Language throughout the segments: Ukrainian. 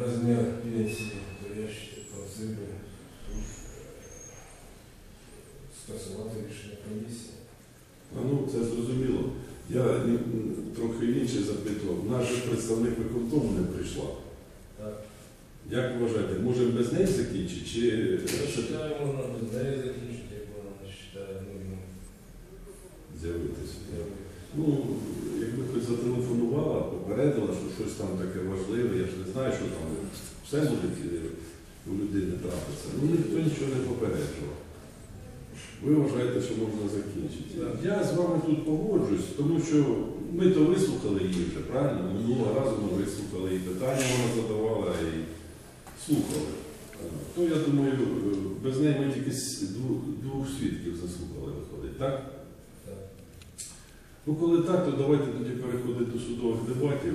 размер пенсии, то я считаю, просил бы тут скасувати рішення комісії. А ну, це зрозуміло. Я трохи інше запитував. Наш представник виконкому не прийшла. Так. Як ви вважаєте, може без неї закінчити? Чи Я вважаю, можна без неї закінчити, як вона вважає нудним. з'явитися? Ну, якби хтось зателефонувала, попередила, що щось там таке важливе, знаю, що там все може у людини трапиться. Ну ніхто нічого не попереджував. Ви вважаєте, що можна закінчити. Я з вами тут погоджуюсь, тому що ми то вислухали її вже, правильно? Минулого разу ми вислухали і питання вона задавала, і слухали. То я думаю, без неї ми тільки двох, двох свідків заслухали виходить, так? Так. Ну, коли так, то давайте тоді переходити до судових дебатів.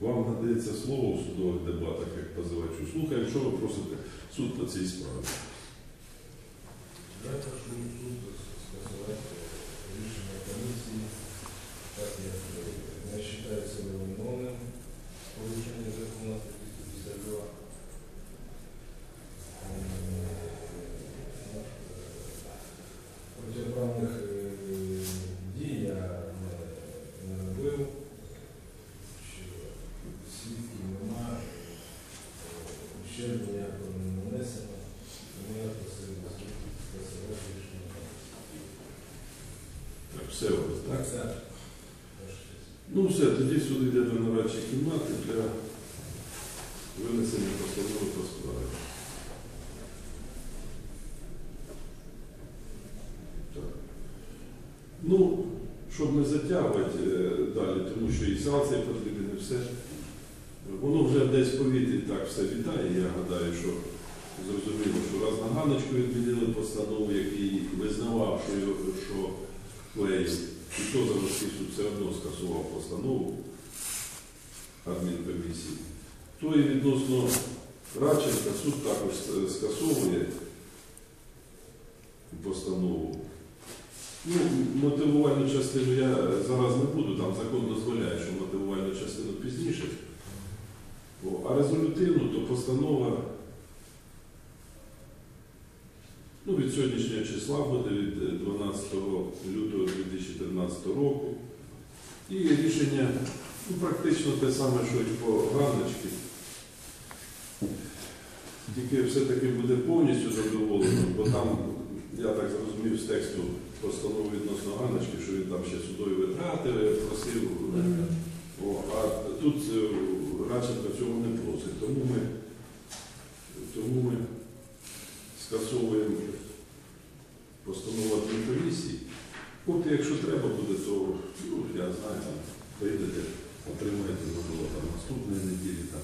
Вам надається слово в судових дебатах, як позивачу. Слухаємо, що ви просите суд по цій справі. Прошу суд скасувати рішення комісії, так як не вважаю себе виновним порушення закону 252. Ем, Протиправних е, дій я не, не робив, що свідків нема, е, ущерб ніякого не нанесено, тому я просив суд скасувати рішення комісії. Так, все у вас, так? Так. Ну все, тоді суд йде до нарадчої кімнати для винесення постанови по справі. Так. Ну, щоб не затягувати е, далі, тому що і санкції потрібні, все. Воно вже десь в повітрі так все вітає. Я гадаю, що зрозуміло, що раз на Ганочку відмінили постанову, який визнавав, що, що Клеїв, і то Заводський суд все одно скасував постанову адмінкомісії. То і відносно Радченка суд також скасовує постанову. Ну, мотивувальну частину я зараз не буду, там закон дозволяє, що мотивувальну частину пізніше. А резолютивну, то постанова ну, від сьогоднішнього числа буде від е, 12 лютого 2013 року. І рішення ну, практично те саме, що і по Ганночці. Тільки все-таки буде повністю задоволено, бо там, я так зрозумів з тексту постанови відносно Ганночки, що він там ще судові витрати просив. О, а тут е, Радченко цього не просить. Тому ми, тому ми скасовуємо адмінкомісії. От якщо треба буде, то ну, я знаю, там, прийдете, отримаєте можливо там наступної неділі. Там.